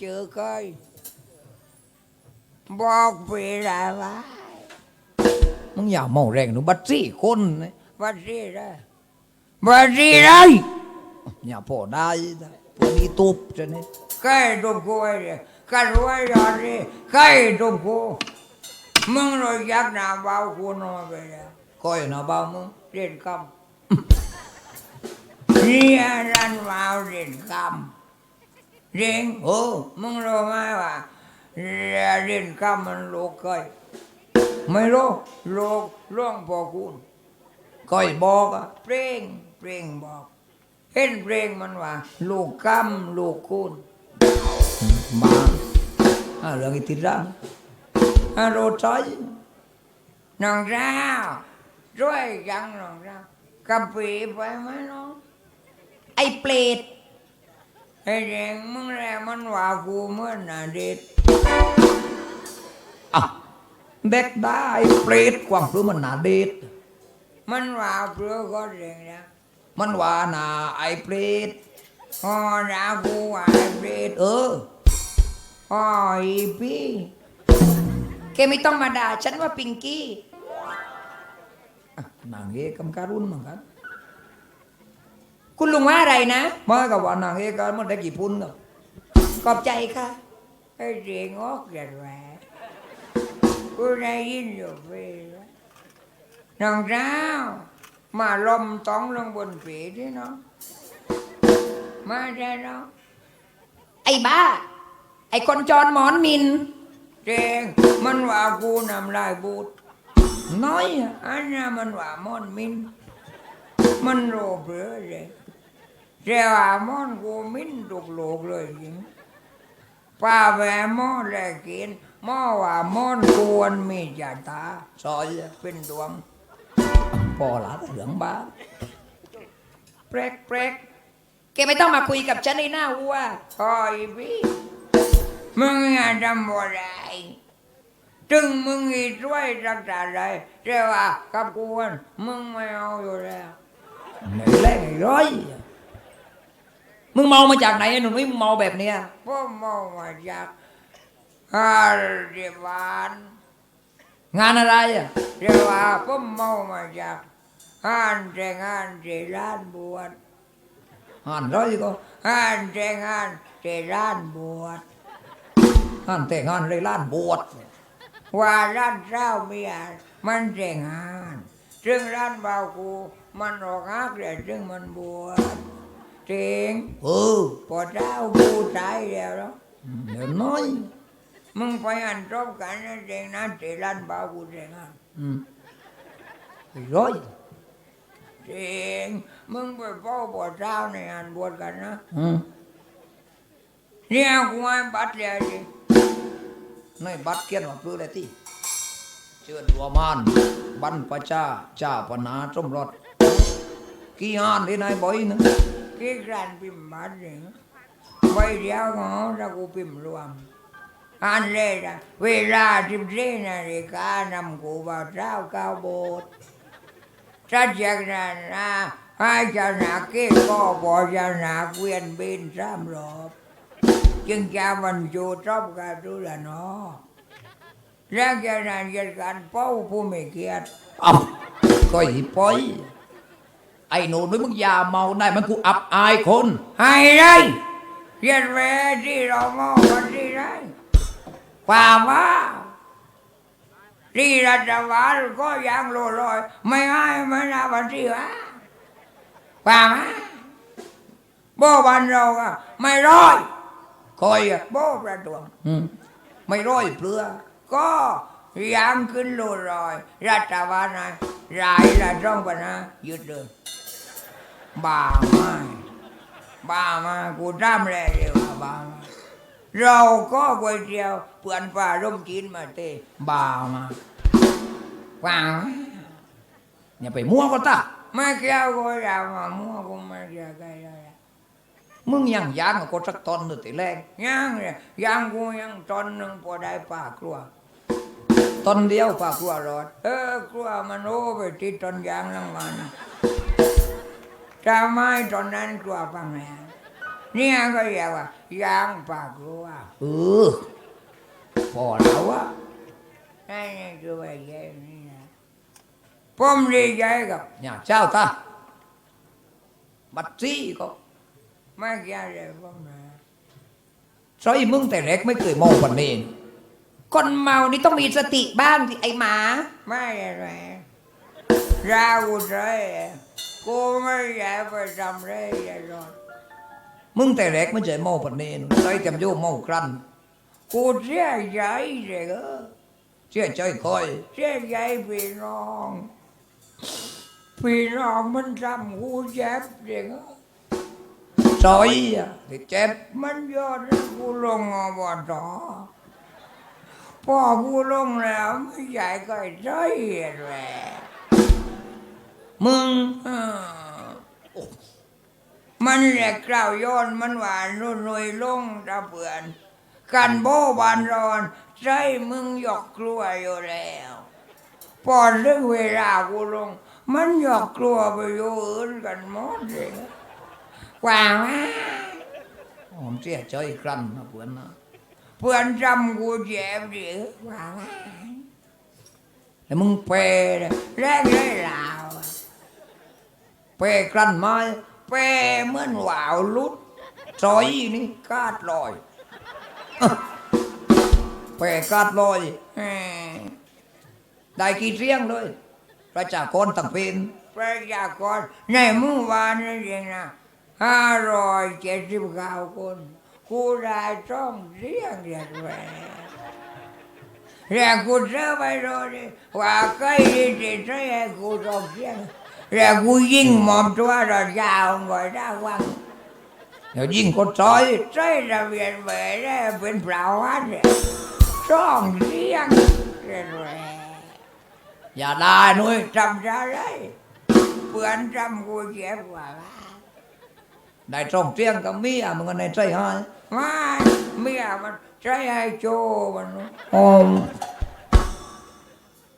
เจอเคยบอกไปได้วะมึงอย่าเมาแรงหนูบัดซี่คนนะบัดซี่ได้บัดซี่ได้อย่าพอได้นะพวกนี้ตุบจะนี่ใครตุบกูไอ้เนี่ยกันไว้ยอดดิใครตุบกูมึงรู้จักหน้าเบากูนอนไปแล้วก้อยนะบ้ามึงเรียนคำเนี่ยรันวาว เรียนคำเรียนเออมึงรู้ไหมว่าเรียนคำมันลูกเคยไม่รู้ลูกล่วงพอคุณก้อยบอกอะเพลงเพลงบอก เห็นเพลงมันว่า ลูกคำลูกคุณมาเรื่องอีติดรังฮัลโหลจอยน้องเจ้าช่วยยังน้องเจ้ากะปีไปไหมน้องไอ้เปรต ไอ้เด็กมึงแรงมันว่ากูเหมื่อนนาเด็ดอะเด็กได้ไอ้เปรตกวางพลือมันหนาเด็ดมันว่าเพื่อก็เด็กนะมันว่าหนาไอ้เปรตอ๋อดากูว่าไอ้เด็ดเอออ๋ออีพี่แกไม่ต้องมาด่าฉันว่าปิงกี้อะนางเอกกำการุนเหมือนกัน คุณลุงว่าอะไรนะมากับว่านางเอกกันมันได้กี่พุ่นกับขอบใจค่ะไอ้เด็กงอกเกิดแหวะกูได้ยินอยู่เพี่น้องเจ้ามาลมต้องลงบนผีที่น้องมาได้น้องไอ้บ้า ไอ้คนจรหมอนมินเจงมันว่ากูนำลายบูดน้อยอะอันน่ะมันว่ามอนมินมันโรเบือเลย แต่ว่ามอนกูมินตุกโลกเลยจริงป้าแหวมอแลกกินมอว่ามอนกวนมีจ่าตาซอยเป็นดวงพอละเหลืองบ้าเปรกเปรกแกไม่ต้องมาคุยกับฉันในหน้าวัวคอยพี่มึงอย่าทำบ่ได้ถึงมึงอีช่วยรักษาได้แต่ว่ากับกวนมึงไม่เอาอยู่แล้วไหนแรงไอ้ร้อย มึงเมามาจากไหนไอ้หนุ่มมึงเมาแบบเนี้ยพ่อมองมาจากฮาร์ดิบานงานอะไรอะเรียกว่าพ่อมองมาจากฮานแต่งงานที่ร้านบวชห่านร้อยก็ฮานแต่งงานที่ร้านบวชห่านแต่งงานเลยล้านบวชว่าร้านเจ้าเมียมันแต่งงาน ซึ่งร้านบ่าวกูมันออกฮักแต่ซึ่งมันบวช จริงเออพอเจ้ากูตายแล้วเนาะเดี๋ยวน้อยมึงไปอันจบกันนะเจงนะที่ร้านบ่าวกูแต่งงานอืมไอ้ร้อยจริงมึงไปเฝ้าบวชเจ้าในงานบวชกันนะอืมเนี่ยกูให้บัตรเลยดิในบัตรเขียนว่าเพื่ออะไรที่เชิญรัวมานบรรพชาเจ้าปนาสมรสกี่อ่านที่นายบ่อยนึง กี่การพิมพ์บัตรเนี่ยใบเดียวของเราถ้ากูพิมพ์รวมอันเลยนะเวลาสิบสี่นาฬิกานำกูบ่าวเจ้าเก้าโบสถ์ถ้าจากนั้นนะให้เจ้าหน้ากี้ก็บอกเจ้าหน้าเกวียนบินสามรอบจึงจะบรรจุทบกันดูแลเนาะแล้วจากนั้นจะการเป้าผู้ไม่เกียรติเอาก็อีปอย ไอ้หนูนี่มึงอย่าเมาได้มันกูอับอายคนให้ได้เรียนเวที่เรามองกันที่ได้ความว่าที่รัฐบาลก็ยังโลลอย ไม่ให้ไม่นาบันที่ว่าความว่าโบบันเราก็ไม่ร้อยคอยอะโบประดวงอืมไม่ร้อยเปลือก็ ยังขึ้นโลลอยรัฐบาลนะรายละจ้องปนะหยุดเลยบ้าไม่บ้ามากูทำอะไรเร็วอะบ้ามาเราก็ก๋วยเตี๋ยวเพื่อนป่าร่มจีนมาเตะบ้ามาฟังอย่าไปมั่วก็ตาไม่เกี่ยวกูจะมามั่วกูไม่เกี่ยวกันเลยมึงยังยางกับคนสักตอนหนึ่งแต่แรกยังเลยยังกูยังตอนหนึ่งพอได้ป่ากลัว ตอนเดียวป่ากลัวรอด เออกลัวมันโอ้ไปติดต้นยางลังมันถ้าไม่ตอนนั้นกลัวฟังแหนเนี่ยก็เรียกว่ายางปากรัวเออพอแล้วอะนั่นนี่คือว่าใหญ่นี่นะผมดีใจกับ nhà chào ta bắt gì có ไม่แก่เลยผมนะ sao mưng แต่เล็กไม่เคยมองวันนี้ คนเมานี่ต้องมีสติบ้างสิไอหมา ไม่อะไรรากูใจกูไม่อยากไปทำอะไรอย่างนั้นมึงแต่เล็กไม่เคยมองวันนี้ใส่เต็มโยมมองครันกูเสียใจเลยก็เชื่อใจคอยเสียใจพี่น้องพี่น้องมันทำกูเจ็บเลยก็ซอยอะที่เจ็บมันยอดให้กูลงอบต พอกูลงแล้วไม่ใหญ่ก็ใจแหละมึงอ่ามันแหลกกล่าวย้อนมันหวานนุ่นนุยลงตะเปือนกันโบบานรอนใจมึงหยอกกลัวอยู่แล้วพอเรื่องเวลากูลง มันหยอกกลัวไปอยู่อื่นกันหมดเลยกว่าไหมผมเชื่อใจครันนะเพื่อนนะ เพื่อนจำกูเจ็บดิว่ามแล้วมึงเปย์แรกเลยลาวเปย์ครันไหมเป้เหมือนหวาวลุดซอยนี่กาดลอยเปย์กาดลอยได้กี่เสียงเลยประชากรต่างเป็นประชากรในเมื่อวานนั่เองนะห้าร้อยเจ็ดสิบเก้าคน กูได้ช่องเสียงเรียกแหวเรียกกูเจอไปโดนว่าใกล้ดีสิใช่กูช่องเสียงเรียกกูยิงหมอมตัวเรายาวก่อนได้วังเดี๋ยวยิงคนซอยใช่ระเบียนเบยได้เป็นเปล่าวัดเนี่ยช่องเสียงเรียกแหวอย่าได้นุ้ยจำได้เลยเปือนจำกูเจ็บกว่า ได้ช่องเสียงกับเมียมึงก็ในใจให้ไม่เมียมันใช้ให้โจมันนู้นโอ้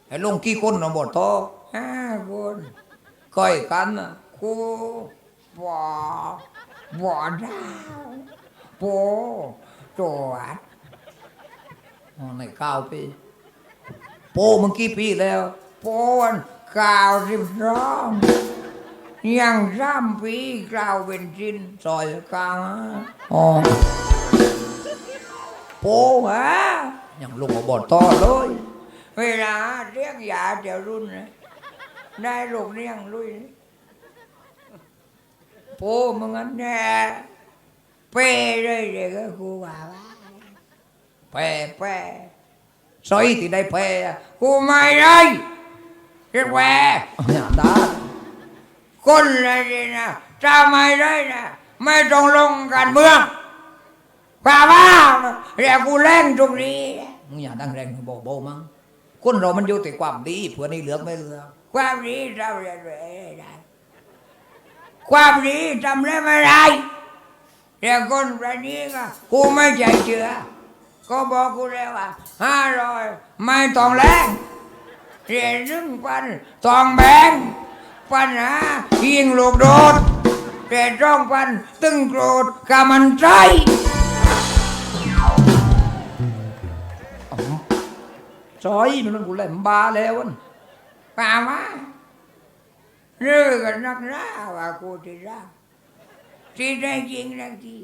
ไอ้ลงกี่คนนะบททอห้าคนก้อยกันน่ะกูปอปอดาวโปตัวจอ๋อในเก้าปีโปมึงกี่ปีแล้ว โปนกาวสิบสอง ยังสามปีกล่าวเป็นจินซอยกลางอ๋อโปฮะยังลงมาบททอเลย เวลาเรียกยาเดี๋ยวรุ่นนะได้ลูกเลี้ยงลุยโปมึงอันแน่เป้เลยเด็กกูว่าว่าแปรแป้ซอยที่ได้แปรอะกูไม่ได้เรียกแหวอย่าได้ คนเลยนี่นะถ้าไม่ได้นะไม่ต้องลงการเมืองป่าบ้าเรียกกูแรงตรงนี้มึงอย่าดังแรงบอกโบมั้งคนเรามันอยู่แต่ความดีเพื่อนี่เหลือกไม่เหลือกความดีทำได้ไม่ได้ความดีทำได้ไม่ได้แต่คนแบบนี้ก็กูไม่ใจเชื่อก็บอกกูแล้วว่าห้าร้อยไม่ต้องแรงเรียนหนึ่งพันต้องแบ่ง ปัญหายิงลูกโดดแต่จ้องพันตึงโกรธกามันใจซอยมันกูเล่นบาแล้วนป่ามาเรื่องกันนักหน้าว่ากูจะรักที่ได้จริงนะที่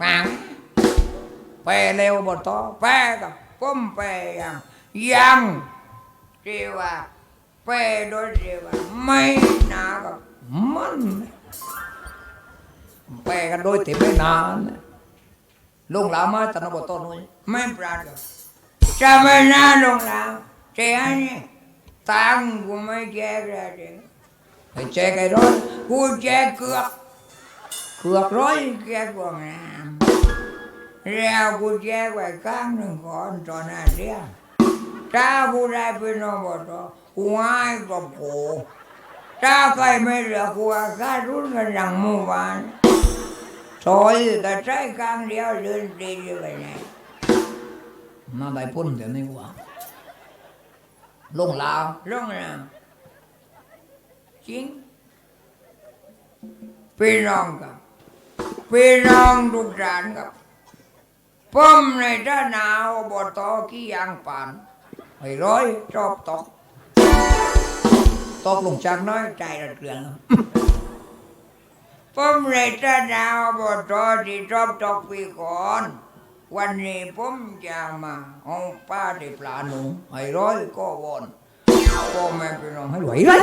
ป่ามาแปรแล้วบททอแปกับป้มแปยังยังที่ว่า แปะโดยที่ว่าไม่นากับมันแปกันโดยที่ไม่นานลงหลามาตนบตนุยไม่ปราดจะไม่นาลงแล้วเจ้านี่ตังกูไม่แจกแล้วเด็กไอ้แจกไอ้ร้อยกูแจกเกือบเกือบร้อยแจกกว่าน้ำแล้วกูแจกไว้ข้างหนึ่งก่อนตอนนั้นเดียว ถ้ากูได้เป็นอบตกูให้กับโผถ้าใครไม่เหลือกูอาการุ่นกันหลังหมู่บ้านซอยแต่ใช้ครั้งเดียวเดินตีไปไหนน่าได้พุ่นเดี๋ยวนี้ว่าลงลาวลงน้ำจริงพี่น้องกับพี่น้องทุกท่านครับผมในท่านาวบตกี้ยางปาน ไอ้ร้อยชอบตกตกลงจากน้อยใจระเรืองผมในท่านาวบตที่ชอบตกปีก่อน วันนี้ผมจะมาเอาป้าที่ปลาหนูไอ้ร้อยก็วอนก็แม่พี่น้องให้ไหววเลย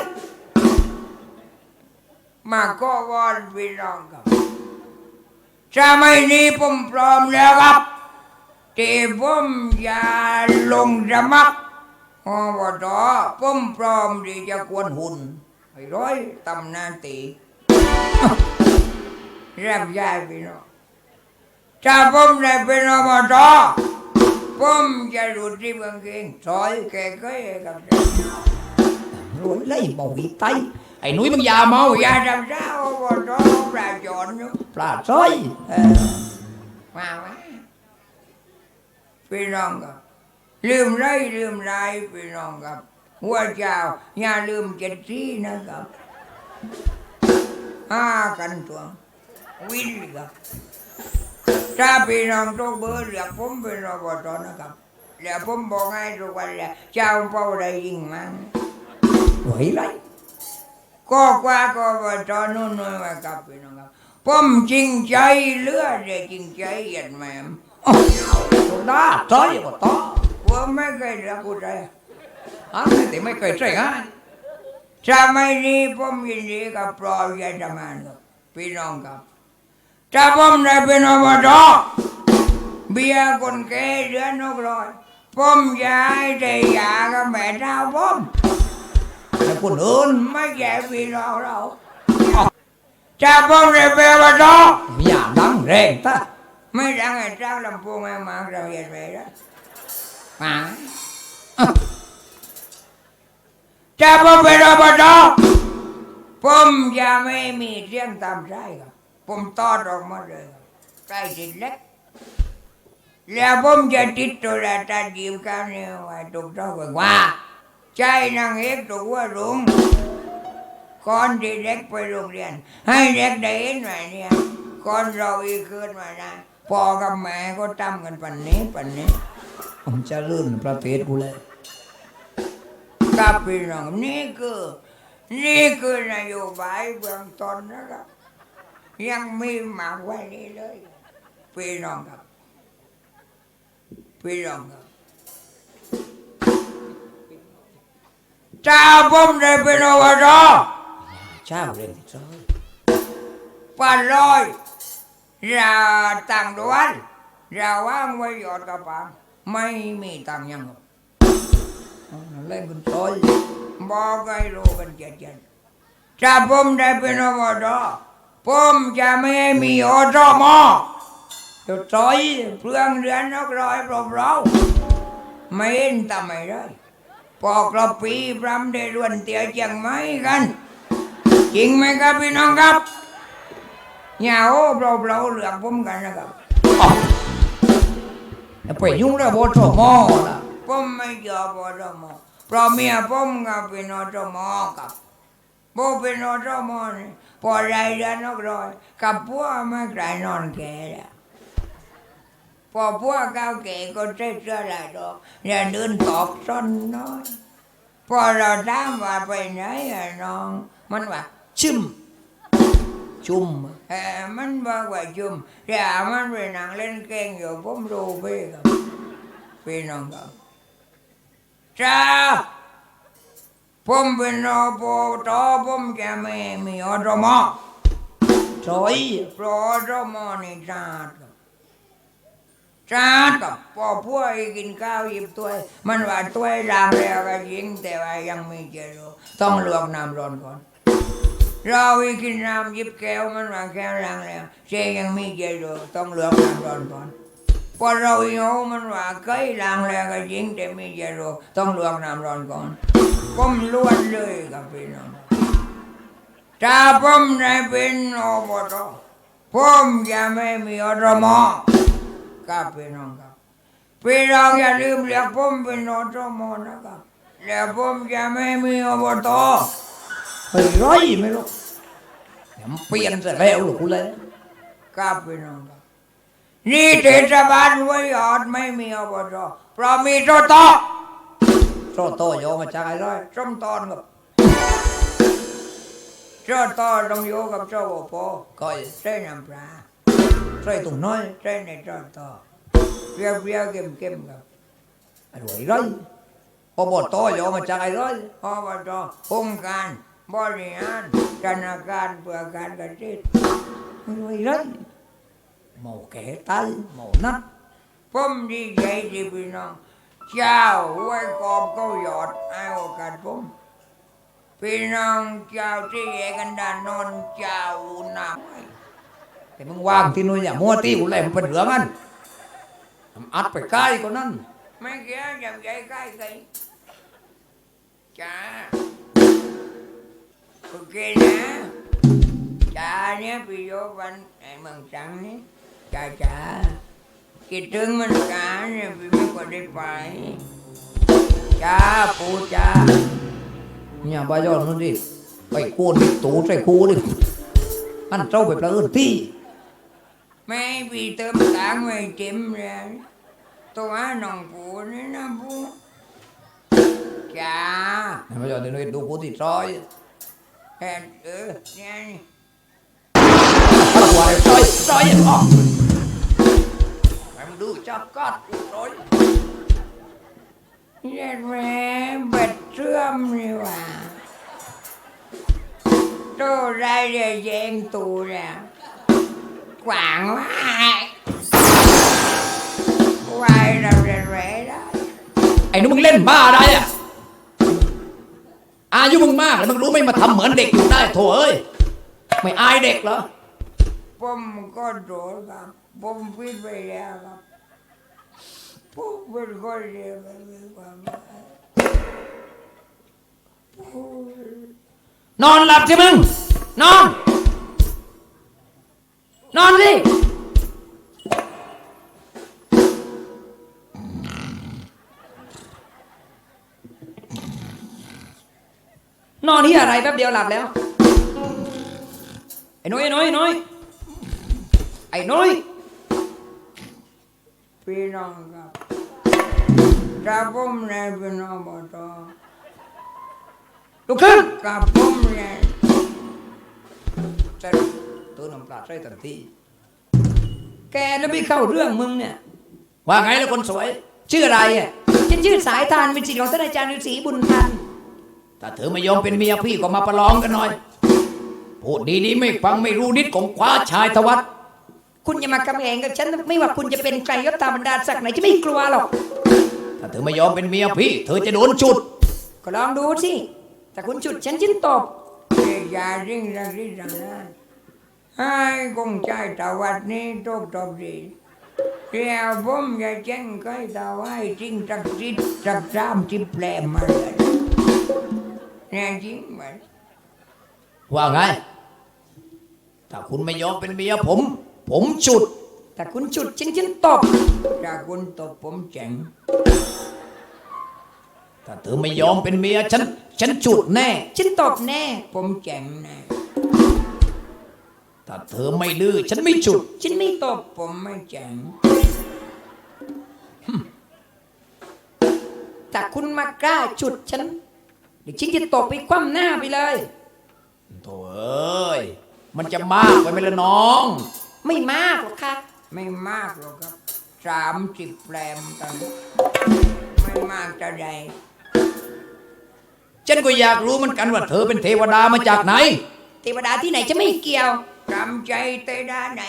มาก็วอนพี่น้องครับจะไม่นี้ผมพร้อมแล้วครับที่ผมจะลงสมัคร อบตผมพร้อมที่จะกวนหุ่นไอ้ร้อยตำนานตีรับยายพี่น้องถ้าผมได้เป็นอบตผมจะรูดที่บางเกงซอยแก่ก็ยกับรวยเลยเบาอีไตไอ้หนุ่ยมึงอยาเมาเอาออย่าย่าทำเจ้าอบตปลาจอนอยู่ปลาซ้อยเออมาไหมพี่น้องครับ ลืมไรลืมไรพี่น้องครับหัวเจ้าอย่าลืมเจ็ดสีนะครับห้ากันตัววินครับถ้าพี่น้องต้องเบอร์เรียกผมเป็นอบตนะครับแล้วผมบอกให้ทุกวันเลยเจ้าเป้าได้ยิงมันไหวเลยก็กว่าก็อบตนู่นนู่นมาครับพี่น้องครับผมจริงใจเลือเด็จริงใจเห็นไหมโซดาซ้อยก็ต่อ ไม่เคยรักกูใจอันนี้แต่ไม่เคยใช่ฮะสมัยนี้ผมยินดีกับปลอยยาธมานครับพี่น้องครับถ้าผมได้เป็นอบตเบียร์คนแก่เดือนนกร้อยผมจะให้ได้ยากับแม่เท้าผมแต่คนอื่นไม่แย่พี่น้องเราถ้าผมได้เป็นอบตอย่าดังแรงตาไม่ดังไอ้เจ้าลำพูงไอ้หมากเราเห็นไหมล่ะ หมาจะผมเป็นอบตผมจะไม่มีเสียงตามใจครับผมตอดออกมาเลยใกล้ติดเล็กแล้วผมจะติดตัวละตาดีมกันเนี่ยไว้ถูกต้องไว้ว่าใจนางเอกตัวว่ารุงก่อนที่เด็กไปโรงเรียน ให้เด็กได้เห็นไหมเนี่ยก่อนเราอีกคืนมานะพ่อกับแม่ก็ทำกันปันนี้ปันนี้ ผมจะลื่นประเทศกูเลยครับพี่น้องนี่คือนี่คือนโยบายเบื้องต้นนะครับ ยังมีมากกว่านี้เลย พี่น้องครับ พี่น้องครับถ้าผมได้เป็นอบตเจ้าเร่งซ้อยปันลอยเราต่างด้วนเราว่างไว้หยอดกระปัง ไม่มีตังยังเล่นกันซ้อยบอกให้รู้กันเจ็ดเจ็ดถ้าผมได้เป็นอบตผมจะไม่มีอตมเดี๋ยวซ้อยเพื่องเดือนนักร้อยปลอบเราไม่เห็นทำไมได้ปอกระปีพรำได้รวนเตียเจียงไหมกัน จริงไหมครับพี่น้องครับอย่าโอ้เปล่าเปล่าเหลือผมกันนะครับ อย่าไปยุงแล้วบอสมอนะผมไม่ยอมอตมเพราะเมียผมกับเป็นอตมครับโบเป็นอตมนี่พอไรเดือนนกร้อยกับพวกไม่ไกลนอนแก่แล้วพอพวกเก้าแก่ก็เจ๊เสื้อลายดอกอย่าเดินตอกซนน้อยพอเราถาม ชิมจุ่มเออมันบอกว่าจุ่มแต่มันไปนั่งเล่นเก่งอยู่ผมรู้พี่ครับพี่น้องครับจ้าผมเป็นอบตผมจะไม่มีอตมซ้อยเพราะอตมนี่จ้าดครับจ้าดกับพอพวกกินข้าวหยิบถ้วย มันว่าถ้วยล้างแล้วก็ยิงแต่ว่ายังไม่เจอต้องลวกน้ำร้อนก่อน เราอีกินน้ำยิบแก้วมันว่าแก้วล้างแล้วเจยังมีเจดูต้องเหลือกน้ำร้อนก่อนพอเราโยมันว่าเคยล้างแล้วก็ยิงแต่มีเจดูต้องเลือกน้ำร้อนก่อนผมล้วนเลยกับพี่น้องถ้าผมได้เป็นโอบตผมจะไม่มีอรมอกับพี่น้องครับพี่น้องอย่าลืมเรียกผมเป็นอรมอนะครับแล้วผมจะไม่มีอบตเฮ้ยร้อยไม่รู้ เดี๋ยวมันเปลี่ยนซะแล้วลูกเลยครับพี่น้องครับนี่เทศบาลไว้ยอดไม่มีอบจเพราะมีโตโตโซโตโยมาจากไอ้ร้อยส้มตอนกับโตโตต้องอยู่กับโตโอปอก้อยใส่น้ำปลาใส่ตุ่มน้อยใส่ในโตโตเปรี้ยวเค็มๆครับไอ้รวยร้อยอบตโยมาจากไอ้ร้อยอบจองค์การ บริหารธนาคารเพื่อการเกษตรไอ้รวยร้อยหมูแก่ตายหมูนัดผมดีใจที่พี่น้องเจ้าไว้กอบเขาหยอดให้โอกาสผมพี่น้องเจ้าที่แยกกันดานนอนเจ้าหนักแต่มึงวางที่นู่นอย่ามัวตีกูเลยมันเป็นเหลืองอันอัดไปใกล้กว่านั้นไม่เกี่ยวจับใจใกล้ใครจ้า โอเคนะจ้าเนี่ยพี่โยบันไอ้เมืองจังนี่จ้าจ้าคิดถึงมันกันเนี่ยพี่ไม่ก็ได้ไปจ้าปูจ้า nhà ba giòn nó đi phải cuốn đi tủ chạy khu đi ăn trâu phải là ơn thi ไม่พี่เติมตังค์ไม่เต็มเลยตัวน้องปูนี่นะปูจ้า nhà ba giòn thì nó đủ cố thì trói เอ็นเออเนี่ยนี่ bắt quả này trói trói vậy không em đưa cho cắt trói เรียกแม่เบ็ดเชื่อมนี่หว่าตัวไรเดียแย อ้นู้นมึงเล่นบ้าได้อะอายุมึงมากแล้วมึงรู้ไหมมาทำเหมือนเด็กอยู่ได้โถเอ้ยไม่อายเด็กเหรอผมก็โดนครับผมพิดไปแล้วครับผมเป็นคนเดียวไม่มีความหมายผมนอนหลับใช่มึงนอน นอนสิ ที่อะไรแป๊บเดียวหลับแล้ว ไอ้น้อยไอ้น้อยไอ้น้อยไอ้น้อยพี่น้องครับถ้าผมในเป็นอบตลุกขึ้นกับผมเนี่ยใช่ตัวน้ำปลาใช่ทันทีแกแล้วไม่เข้าเรื่องมึงเนี่ย ว่าไงแล้วคนสวย ชื่ออะไรอะฉันชื่อสายทานเป็นศิษย์ของท่านอาจารย์ฤาษีบุญทัน ถ้าเธอไม่ยอมเป็นเมียพี่ก็มาประลองกันหน่อย พูดดีๆไม่ฟังไม่รู้นิดของคว้าชายทวัตคุณอย่ามากำแหงกับฉันไม่ว่าคุณจะเป็นใครยศตาบรรดาศักดิ์ไหนจะไม่กลัวหรอก ถ้าเธอไม่ยอมเป็นเมียพี่ เธอจะโดนจุด ก็ลองดูสิแต่คุณจุดฉันฉันตบเด็กยาริ่งรักที่สังนั้นให้คงใจตาวัดนี้ตบตบดีเดี๋ยวผมจะแจ้งใครตาไว้จริงจักจิตจักสามจิบแปลมาเลย แน่จริงไหมว่าไง ถ้าคุณไม่ยอมเป็นเมียผม ผมจุดแต่คุณจุดฉันฉันตบถ้าคุณตบผมแจ้งถ้าเธอไม่ยอมเป็นเมียฉัน ฉันจุดแน่ ฉันตบแน่ ผมแจ้งแน่ถ้าเธอไม่ดื้อฉันไม่จุด ฉันไม่ตบผมไม่แจ้งแต่คุณมากล้าจุดฉัน เดี๋ยวฉันจะตบไปคว่ำหน้าไปเลยโถ่เอ้ย มันจะมากไปไหมล่ะน้อง ไม่มากหรอกค่ะไม่มากหรอกครับสามสิบแปลมตอนนี้ไม่มากจะใดฉันก็อยากรู้เหมือนกันว่าเธอเป็นเทวดามาจากไหน เทวดาที่ไหนจะไม่เกี่ยวจำใจเตยด้านไหน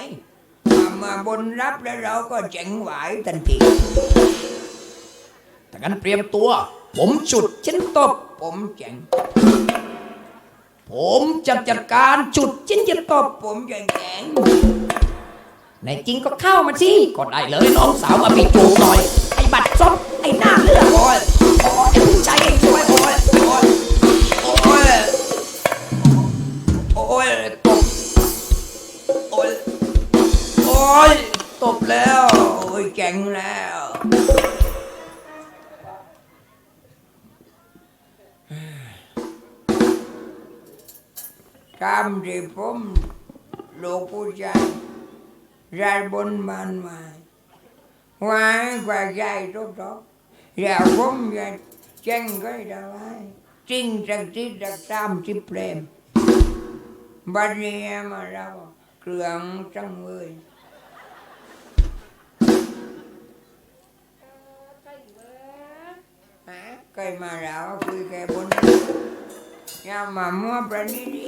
มามาบนรับแล้วเราก็เจ๋งไหวทันทีแต่งั้นเตรียมตัว ผมจุดฉันตบ ผมเจ๋งผมจะจัดการจุดฉันจะตบผมจะแจ๋งในจริงก็เข้ามาสิก็ได้เลยน้องสาวมาปิดจูหน่อย ไอ้บัตรซบไอ้หน้าเลือดโอ้ยไอ้ผู้ชายไอ้ช่วยโอ้ยโอ้ยโอ้ยโอ้ยตบโอ้ยโอ้ยตบแล้วโอ้ยเจ๋งแล้ว ทำที่ผมลูกผู้ชาย ra bôn ban ngoài ngoài qua dài tốt tốt và không ra chân cái đầu ai trinh trật tí trật tam chip lem bắt đi em mà đâu cường trong người hả cây mà đạo quy cây bốn nhưng mà mua bên đi đi để làm đứa em to có đó để bên ra rồi đó trên mà chẳng mót ra mà uống ở chẳng xe mùng cây chẳng cây bốn con bốn lẻ tốt khe nên trong tam สี่ห้าหกเจ็ดแป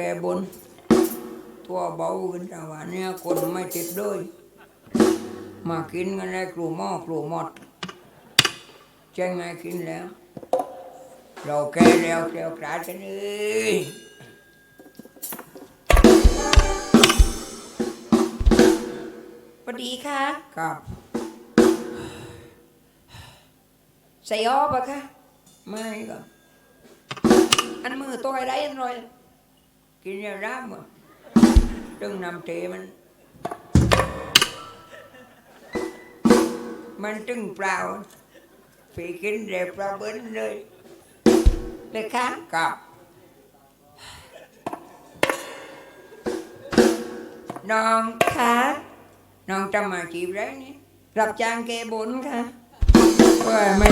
แค่บน ตัวเบาขึ้นแต่ว่าเนี่ยคนไม่ติดด้วย มากินกันได้ครูหม้อครูหมดเจ๊งไงกินแล้ว เราแก่แล้วแก้วกราดกันเลยสวัสดีค่ะ ครับใส่อ้อปะคะ ไม่ครับอันมือตัวอะไรอันรอย กินยาร้ามอะตึงนำเทมัน มันตึงเปล่าผีกินเด็กปลาเบิ้ลเลยเลยค่ะกับน้องค่ะน้องจะมาจีบไรนี่รับจ้างเกบนค่ะเพื่อไม่